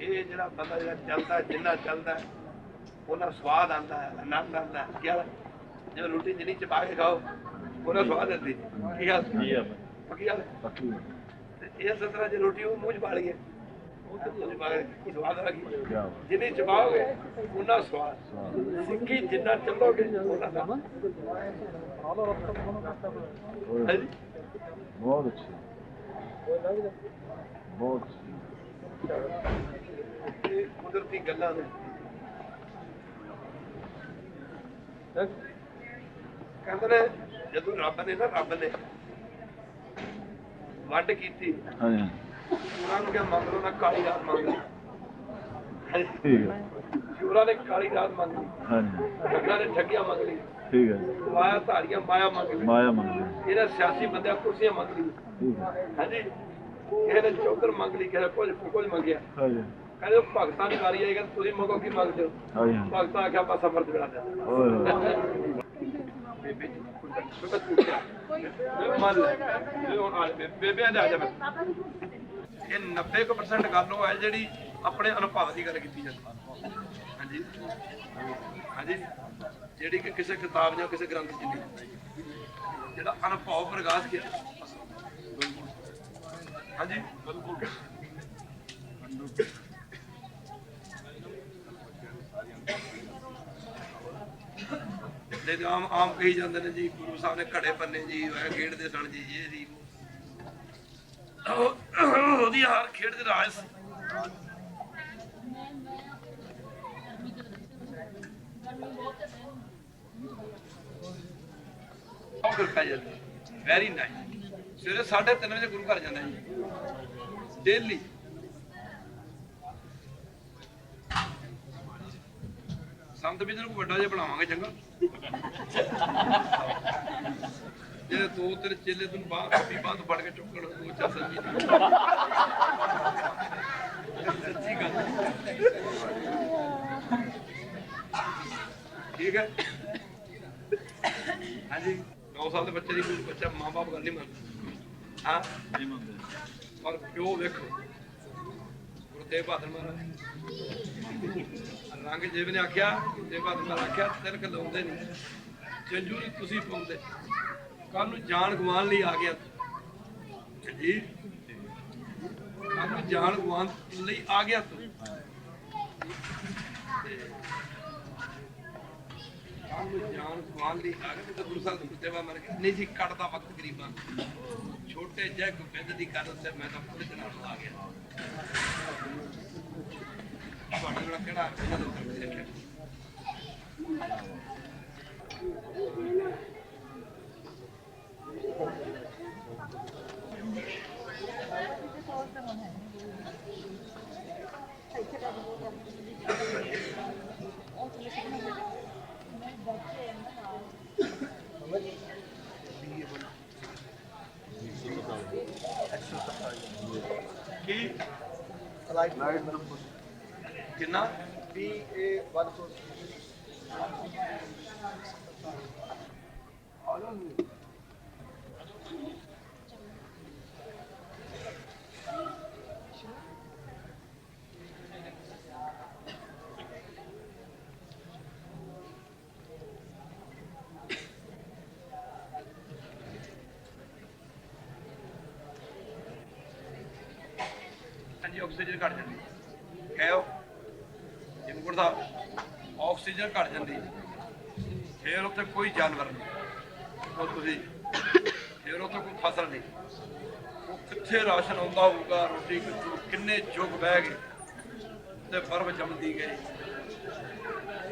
ਇਹ ਜਿਹੜਾ ਬੰਦਾ ਜਿਹੜਾ ਜਿੰਨਾ ਚੱਲਦਾ ਉਹਨਾਂ ਸਵਾਦ ਆਂਦਾ ਆਨੰਦ ਆਂਦਾ ਜਦੋਂ ਰੋਟੀ ਜਿਹੜੀ ਚਬਾ ਕੇ ਖਾਓ ਸਵਾਦ ਆਂਦੀ ਗੱਲ? ਕੀ ਇਸ ਤਰ੍ਹਾਂ ਜੇ ਰੋਟੀ ਉਹ ਮੂੰਹ ਚ ਪਾ ਲਈਏ। ਜਿੰਨੀ ਜਮਾਓਗੇ ਉਹਨਾਂ ਸਵਾਲ। ਸਿੱਖੀ ਜਿੰਨਾ ਚੱਲੋਗੇ ਉਹਨਾਂ ਦਾ। ਬਹੁਤ ਕੁਦਰਤੀ ਗੱਲਾਂ ਨੇ। ਕਹਿੰਦੇ ਨੇ ਜਦੋਂ ਰੱਬ ਨੇ ਨਾ ਰੱਬ ਨੇ ਵੱਡ ਕੀਤੀ। ਹਾਂਜੀ। ਉਹਨਾਂ ਨੂੰ ਕਿਹਾ ਮੰਗ ਲਓ ਮੈਂ ਕਾਲੀ ਰਾਤ ਮੰਗ ਲਈ। ਠੀਕ ਹੈ। ਸ਼ੂਰਾ ਨੇ ਕਾਲੀ ਰਾਤ ਮੰਗ ਲਈ। ਹਾਂਜੀ। ਠੱਗਾਂ ਨੇ ਠੱਗਿਆ ਮੰਗ ਲਈ। ਠੀਕ ਹੈ। ਮਾਇਆ ਧਾਰੀਆਂ ਮਾਇਆ ਮੰਗ ਲਈ। ਮਾਇਆ ਮੰਗ ਲਈ। ਇਹਨਾਂ ਸਿਆਸੀ ਬੰਦਿਆਂ ਕੁਰਸੀਆਂ ਮੰਗ ਲਈ। ਠੀਕ ਹੈ। ਹਾਂਜੀ। ਕਿਸੇ ਨੇ ਚੌਧਰ ਮੰਗ ਲਈ ਕਿਸੇ ਕੁਝ ਕੁਝ ਮੰਗਿਆ। ਹਾਂਜੀ। ਕਹਿੰਦੇ ਭਗਤਾਂ ਦੀ ਵਾਰੀ ਆਏਗਾ ਤੁਸੀਂ ਮੰਗੋ ਕੀ ਮੰਗਦੇ ਹੋ? ਹਾਂਜੀ ਭਗਤਾਂ ਆਖਿਆ ਪਾਸਾ ਮਰਦ ਬਣਾ ਦਿਆ ਓਏ ਬੇਬੇ ਕੋਈ ਟੁੱਟਿਆ ਮੰਨ ਲੈ ਹੁਣ ਆ ਬੇਬੇ ਆ ਜਾ ਜਾ ਇਹ 90% ਗੱਲ ਉਹ ਹੈ ਜਿਹੜੀ ਆਪਣੇ ਅਨੁਭਵ ਦੀ ਗੱਲ ਕੀਤੀ ਜਾਂਦੀ ਹਾਂਜੀ। ਹਾਂਜੀ। ਜਿਹੜੀ ਕਿ ਕਿਸੇ ਕਿਤਾਬ ਜਾਂ ਕਿਸੇ ਗ੍ਰੰਥ 'ਚ ਨਹੀਂ। ਜਿਹੜਾ ਅਨੁਭਵ ਪ੍ਰਕਾਸ਼ ਕੀਤਾ। ਹਾਂਜੀ। ਬਿਲਕੁਲ ਤੇ ਆਮ ਆਮ ਕਹੀ ਜਾਂਦੇ ਨੇ ਜੀ, ਗੁਰੂ ਸਾਹਿਬ ਨੇ ਘੜੇ ਪੰਨੇ ਜੀ, ਉਹ ਦੇ ਸਨ ਜੀ, ਇਹ ਸੀ ਉਹਦੀ ਹਾਰ ਖੇਡ ਦੇ ਰਾਜ ਸੀ। ਉਹ ਫਿਰ ਪੈ ਵੈਰੀ ਨਾਈਸ ਸਵੇਰੇ 3:30 ਵਜੇ ਗੁਰੂ ਘਰ ਜਾਂਦਾ ਜੀ। ਡੇਲੀ ਸੰਤ ਵੀ ਤੈਨੂੰ ਵੱਡਾ ਜਿਹਾ ਬਣਾਵਾਂਗੇ, ਚੰਗਾ। ਜਿਹੜੇ ਦੋ ਤਿੰਨ ਚੇਲੇ ਤੁਹਾਨੂੰ ਬਾਹਰ ਕਾਪੀ ਬਾਅਦ ਫੜ ਕੇ ਚੁੱਕਣ ਦੋ ਚਾਰ ਸੱਚੀ ਸੱਚੀ ਗੱਲ ਠੀਕ ਹੈ। ਹਾਂਜੀ। 9 ਸਾਲ ਦੇ ਬੱਚੇ ਦੀ ਕੋਈ ਬੱਚਾ ਮਾਂ-ਬਾਪ ਗੱਲ ਨਹੀਂ ਮੰਨਦਾ। ਹਾਂ? ਨਹੀਂ ਮੰਨਦਾ। ਪਰ ਪਿਓ ਵੇਖੋ। ਗੁਰਦੇਵ ਬਹਾਦਰ ਮਹਾਰਾਜ। ਜੇਬ ਨੇ ਆਖਿਆ ਗੁਰਦੇਵ ਬਹਾਦਰ ਮਹਾਰਾਜ ਆਖਿਆ ਤਿਲਕ ਲਾਉਂਦੇ ਨਹੀਂ। ਜੰਜੂਰੀ ਤੁਸੀਂ ਪਾਉਂਦੇ। ਕੱਲ ਨੂੰ ਜਾਨ ਗਵਾਉਣ ਲਈ ਆ ਗਿਆ। ਜੀ ਕੱਲ ਨੂੰ ਜਾਨ ਗਵਾਉਣ ਲਈ ਆ ਗਿਆ ਤੂੰ। ਕੱਲ ਨੂੰ ਜਾਨ ਗਵਾਉਣ ਲਈ ਆ ਗਿਆ ਤੇ ਗੁਰੂ ਸਾਹਿਬ ਦੇ ਮਰ ਗਿਆ। ਨਹੀਂ ਜੀ ਕੱਟਦਾ ਵਕਤ ਗਰੀਬਾਂ ਛੋਟੇ ਜਿਹੇ ਗੁਬਿੰਦ ਦੀ ਗੱਲ ਤੇ ਮੈਂ ਤਾਂ ਪੂਰੇ ਦਿਨਾਂ ਆ ਗਿਆ। ਤੁਹਾਡੇ ਨਾਲ ਕਿਹੜਾ ਇਹਨਾਂ ਰੱਖਿਆ ਲਾਈਟ ਨੰਬਰ ਕਿੰਨਾ ਬੀ ਏ 143 ਹਾਂਜੀ ਆਕਸੀਜਨ ਘਟ ਜਾਂਦੀ ਕਹਿਓ ਜਿੰਗੁਰ ਸਾਹਿਬ, ਆਕਸੀਜਨ ਘਟ ਜਾਂਦੀ ਫਿਰ ਉੱਥੇ ਕੋਈ ਜਾਨਵਰ ਨਹੀਂ। ਉਹ ਤੁਸੀਂ ਫਿਰ ਉੱਥੇ ਕੋਈ ਫਸਲ ਨਹੀਂ। ਉਹ ਕਿੱਥੇ ਰਾਸ਼ਨ ਆਉਂਦਾ ਹੋਊਗਾ, ਰੋਟੀ ਕਿੱਥੋਂ, ਕਿੰਨੇ ਯੁੱਗ ਬਹਿ ਗਏ। ਤੇ ਬਰਫ਼ ਜੰਮਦੀ ਗਈ।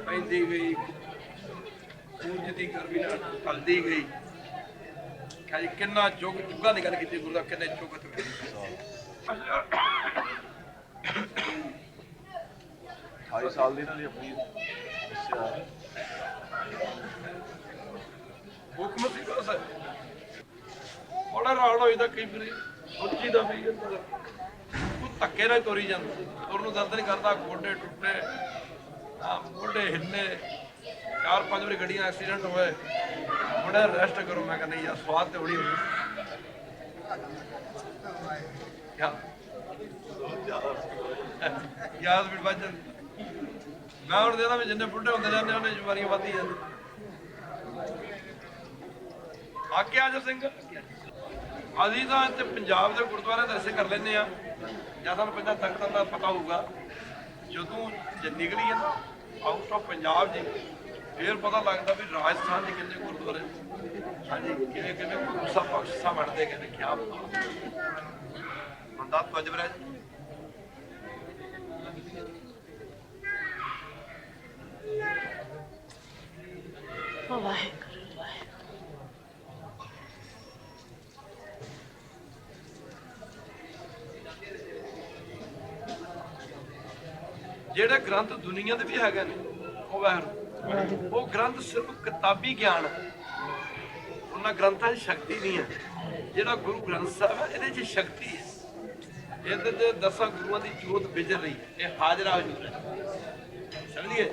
ਪੈਂਦੀ ਗਈ। ਸੂਰਜ ਦੀ ਗਰਮੀ ਨਾਲ ਢਲਦੀ ਗਈ। ਕਹੀ ਕਿੰਨਾ ਯੁੱਗ ਯੁੱਗਾਂ ਦੀ ਗੱਲ ਕੀਤੀ ਗੁਰੂ ਦਾ, ਕਿੰਨੇ ਯੁੱਗ ਤੇ ਅਠਾਈ ਸਾਲ ਦੀ ਇਹਨਾਂ ਦੀ ਆਪਣੀ ਹੁਕਮ ਸੀ ਬਸ। ਬੜਾ ਰਾੜ ਹੋਈ ਤਾਂ ਕਈ ਵਾਰੀ। ਸੋਚੀ ਦਾ ਵੀ ਉਹ ਧੱਕੇ ਨਾਲ ਤੋਰੀ ਜਾਂਦਾ। ਤੁਰ ਨੂੰ ਦਰਦ ਨਹੀਂ ਕਰਦਾ, ਗੋਡੇ ਟੁੱਟੇ, ਆ ਗੋਡੇ ਹਿੱਲੇ ਚਾਰ ਪੰਜ ਵਾਰੀ ਗੱਡੀਆਂ ਐਕਸੀਡੈਂਟ ਹੋਏ। ਬੜਾ ਰੈਸਟ ਕਰੋ। ਮੈਂ ਕਹਿੰਦਾ, ਯਾਰ ਸਵਾਦ ਤੇ ਬੜੀ ਹੋਈ। ਯਾ ਯਾਦ ਵੀ ਵੱਜ ਜਾਂਦੀ। ਮੈਂ ਹੁਣ ਦੇਦਾ ਵੀ ਜਿੰਨੇ ਬੁੱਢੇ ਹੁੰਦੇ ਜਾਂਦੇ ਉਹਨੇ ਜਵਾਰੀਆਂ ਵੱਧਦੀ ਜਾਂਦੀ ਆਕਿਆ ਅਜਰ ਸਿੰਘ। ਅਸੀਂ ਤਾਂ ਇੱਥੇ ਪੰਜਾਬ ਦੇ ਗੁਰਦੁਆਰੇ ਤਾਂ ਕਰ ਲੈਂਦੇ ਆ ਜਾਂ ਸਾਨੂੰ ਪਹਿਲਾਂ ਤਖਤਾਂ ਦਾ ਪਤਾ ਹੋਊਗਾ। ਜਦੋਂ ਜੇ ਨਿਕਲੀ ਨਾ ਆਊਟ ਆਫ ਪੰਜਾਬ ਜੀ, ਫਿਰ ਪਤਾ ਲੱਗਦਾ ਵੀ ਰਾਜਸਥਾਨ ਦੇ ਕਿੰਨੇ ਗੁਰਦੁਆਰੇ ਹਾਂਜੀ ਕਿਵੇਂ ਕਿਵੇਂ ਗੁਰੂ ਸਾਹਿਬ ਬਖਸ਼ਾ ਬਣਦੇ ਕਹਿੰਦੇ ਕਿਆ ਬੰਦਾ ਤਜਬਰਾ ਵਾਹਿਗੁਰੂ ਵਾਹਿਗੁਰੂ। ਜਿਹੜੇ ਗ੍ਰੰਥ ਦੁਨੀਆ ਦੇ ਵੀ ਹੈਗੇ ਨੇ ਉਹ ਵਾਹਿਗੁਰੂ। ਉਹ ਗ੍ਰੰਥ ਸਿਰਫ ਕਿਤਾਬੀ ਗਿਆਨ। ਉਹਨਾਂ ਗ੍ਰੰਥਾਂ 'ਚ ਸ਼ਕਤੀ ਨਹੀਂ ਹੈ ਜਿਹੜਾ ਗੁਰੂ ਗ੍ਰੰਥ ਸਾਹਿਬ ਹੈ ਇਹਦੇ 'ਚ ਸ਼ਕਤੀ ਹੈ ਇਹਦੇ ਤੇ ਦਸਾਂ ਗੁਰੂਆਂ ਦੀ ਜੋਤ ਵਿਜਰ ਰਹੀ ਹੈ ਇਹ ਹਾਜ਼ਰਾ ਹਜ਼ੂਰ ਹੈ ਸਮਝੀਏ?